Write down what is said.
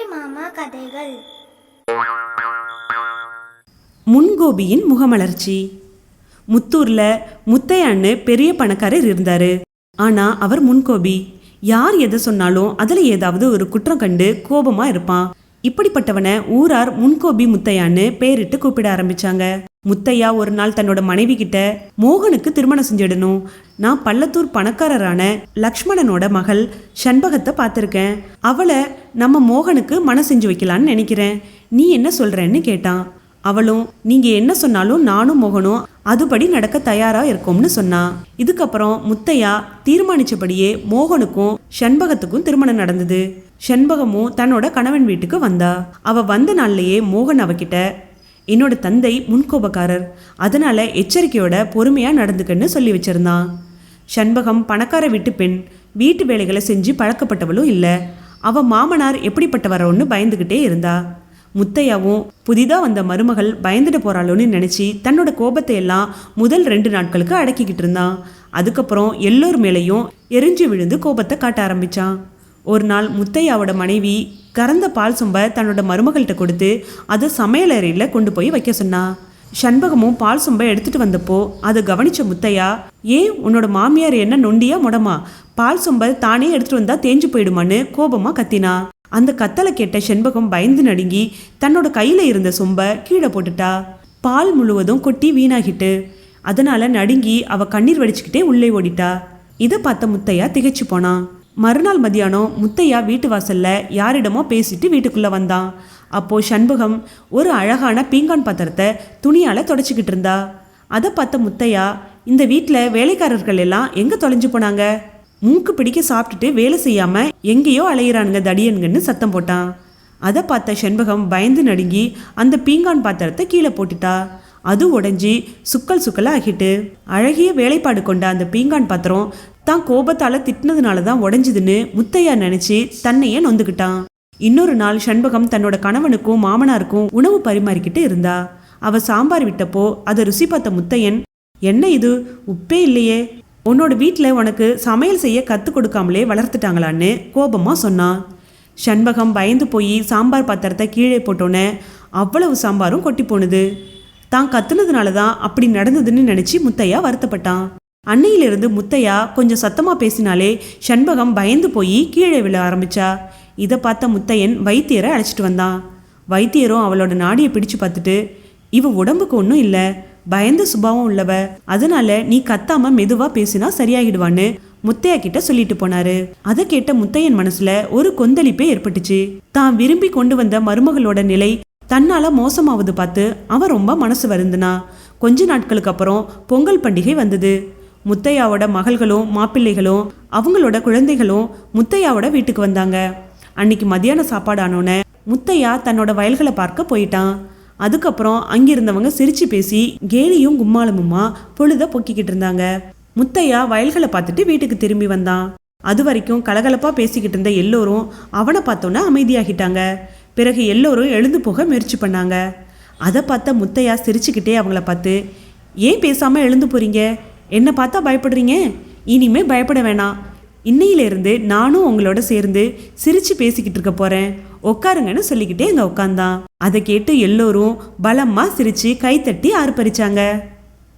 அம்புலி மாமா கதைகள். முன்கோபியின் முகமலர்ச்சி. முத்தூர்ல முத்தையான்னு பெரிய பணக்காரர் இருந்தாரு. ஆனா அவர் முன்கோபி. யார் எதை சொன்னாலும் அதுல ஏதாவது ஒரு குற்றம் கண்டு கோபமா இருப்பான். இப்படிப்பட்டவனை ஊரார் முன்கோபி முத்தையான்னு பேரிட்டு கூப்பிட ஆரம்பிச்சாங்க. முத்தையா ஒரு நாள் தன்னோட மனைவி கிட்ட மோகனுக்கு திருமணம் செஞ்சிடணும். நான் பள்ளத்தூர் பணக்காரரான லக்ஷ்மணனோட மகள் சண்பகத்தை பார்த்துருக்கேன். அவளை நம்ம மோகனுக்கு மன செஞ்சு வைக்கலான்னு நினைக்கிறேன். நீ என்ன சொல்றேன்னு கேட்டான். அவளும் நீங்க என்ன சொன்னாலும் நானும் மோகனும் அதுபடி நடக்க தயாரா இருக்கோம்னு சொன்னா. இதுக்கப்புறம் முத்தையா தீர்மானிச்சபடியே மோகனுக்கும் ஷண்பகத்துக்கும் திருமணம் நடந்தது. ஷண்பகமும் தன்னோட கணவன் வீட்டுக்கு வந்தா. அவ வந்த நாள்லயே மோகன் அவகிட்ட என்னோட தந்தை முன்கோபக்காரர். அதனால் எச்சரிக்கையோட பொறுமையாக நடந்துக்கன்னு சொல்லி வச்சிருந்தான் ஷண்பகம் பணக்கார வீட்டு பெண் வீட்டு வேலைகளை செஞ்சு பழக்கப்பட்டவளும் இல்லை. அவ மாமனார் எப்படிப்பட்டவரோன்னு பயந்துக்கிட்டே இருந்தா. முத்தையாவும் புதிதாக வந்த மருமகள் பயந்துட்டு போகிறாளோன்னு நினச்சி தன்னோட கோபத்தை எல்லாம் முதல் ரெண்டு நாட்களுக்கு அடக்கிக்கிட்டு இருந்தான் அதுக்கப்புறம் எல்லோர் மேலேயும் எரிஞ்சு விழுந்து கோபத்தை காட்ட ஆரம்பித்தான் ஒரு நாள் முத்தையாவோட மனைவி கறந்த பால் சொம்ப தன்னோட மருமகள்கிட்ட கொடுத்து அதை சமையலறையில் கொண்டு போய் வைக்க சொன்னா. சண்பகமும் பால் சொம்ப எடுத்துட்டு வந்தப்போ அதை கவனிச்ச முத்தையா ஏன் உன்னோட மாமியார் என்ன நொண்டியா முடமா? பால் சொம்ப தானே எடுத்துட்டு வந்தா தேஞ்சு போயிடுமான்னு கோபமா கத்தினா. அந்த கத்தலை கேட்ட செண்பகம் பயந்து நடுங்கி தன்னோட கையில இருந்த சொம்ப கீழே போட்டுட்டா. பால் முழுவதும் கொட்டி வீணாகிட்டு அதனால நடுங்கி அவ கண்ணீர் வடிச்சுக்கிட்டே உள்ளே ஓடிட்டா. இதை பார்த்த முத்தையா திகைச்சு போனான் மறுநாள் மதியானம் முத்தையா வீட்டு வாசல்ல யாரிடமோ பேசிட்டு வீட்டுக்குள்ளே வந்தான் அப்போ சண்முகம் ஒரு அழகான பீங்கான் பாத்திரத்தை துணியால் தொடச்சிக்கிட்டு இருந்தா. அதை பார்த்த முத்தையா இந்த வீட்டில் வேலைக்காரர்கள் எல்லாம் எங்கே தொலைஞ்சு போனாங்க? மூக்கு பிடிக்க சாப்பிட்டுட்டு வேலை செய்யாமல் எங்கேயோ அலையிறானுங்க தடியன்கன்னு சத்தம் போட்டான். அதை பார்த்த செண்பகம் பயந்து நடுங்கி அந்த பீங்கான் பாத்திரத்தை கீழே போட்டுட்டா. அது உடைஞ்சி சுக்கல் சுக்கலா ஆகிட்டு அழகிய வேலைப்பாடு கொண்ட அந்த பீங்கான் பாத்திரம் தான் கோபத்தால் திட்டினதுனால தான் உடஞ்சிதுன்னு முத்தையா நினச்சி தன்னையே நொந்துக்கிட்டான் இன்னொரு நாள் சண்பகம் தன்னோட கணவனுக்கும் மாமனாருக்கும் உணவு பரிமாறிக்கிட்டு இருந்தா. அவ சாம்பார் விட்டப்போ அதை ருசி பார்த்த முத்தையன் என்ன இது? உப்பே இல்லையே. உன்னோட வீட்டில் உனக்கு சமையல் செய்ய கற்றுக் கொடுக்காமலே வளர்த்துட்டாங்களான்னு கோபமாக சொன்னான் சண்பகம் பயந்து போய் சாம்பார் பாத்திரத்தை கீழே போட்டோன்னே அவ்வளவு சாம்பாரும் கொட்டி போனது. தான் கத்துனதுனால தான் அப்படி நடந்ததுன்னு நினச்சி முத்தையா வருத்தப்பட்டான். அன்னையிலிருந்து முத்தையா கொஞ்சம் சத்தமாக பேசினாலே சண்பகம் பயந்து போய் கீழே விழ ஆரம்பிச்சா. இதை பார்த்த முத்தையன் வைத்தியரை அழைச்சிட்டு வந்தான். வைத்தியரும் அவளோட நாடியை பிடிச்சு பார்த்துட்டு இவ உடம்புக்கு ஒன்றும் இல்லை பயந்த சுபாவம் உள்ளவ அதனால நீ கத்தாம மெதுவா பேசினா சரியாகிடுவான்னு முத்தையா கிட்ட சொல்லிட்டு போனாரு. அதை கேட்ட முத்தையன் மனசுல ஒரு கொந்தளிப்பே ஏற்பட்டுச்சு. தான் விரும்பி கொண்டு வந்த மருமகளோட நிலை தன்னால் மோசமாவது பார்த்து அவன் ரொம்ப மனசு வருந்துனா. கொஞ்ச நாட்களுக்கு அப்புறம் பொங்கல் பண்டிகை வந்தது. முத்தையாவோட மகள்களும் மாப்பிள்ளைகளும் அவங்களோட குழந்தைகளும் முத்தையாவோட வீட்டுக்கு வந்தாங்க. அன்னைக்கு மதியான சாப்பாடு ஆனோன்னே முத்தையா தன்னோட வயல்களை பார்க்க போயிட்டான். அதுக்கப்புறம் அங்கிருந்தவங்க சிரிச்சு பேசி கேலியும் கும்மாளமுமா பொழுத பொக்கிக்கிட்டு இருந்தாங்க. முத்தையா வயல்களை பார்த்துட்டு வீட்டுக்கு திரும்பி வந்தான். அது வரைக்கும் கலகலப்பாக பேசிக்கிட்டு இருந்த எல்லோரும் அவனை பார்த்தோன்னே அமைதியாகிட்டாங்க. பிறகு எல்லோரும் எழுந்து போக முயற்சி பண்ணாங்க. அதை பார்த்த முத்தையா சிரிச்சுக்கிட்டே அவங்கள பார்த்து ஏன் பேசாமல் எழுந்து போகிறீங்க என்னை பார்த்தா பயப்படுறீங்க? இனிமே பயப்பட வேணாம். இன்னையிலேருந்து நானும் உங்களோட சேர்ந்து சிரித்து பேசிக்கிட்டு இருக்க போகிறேன் உட்காருங்கன்னு சொல்லிக்கிட்டே அங்கே உட்காந்தான். அதை கேட்டு எல்லோரும் பலமாக சிரித்து கைத்தட்டி ஆர்ப்பரிச்சாங்க.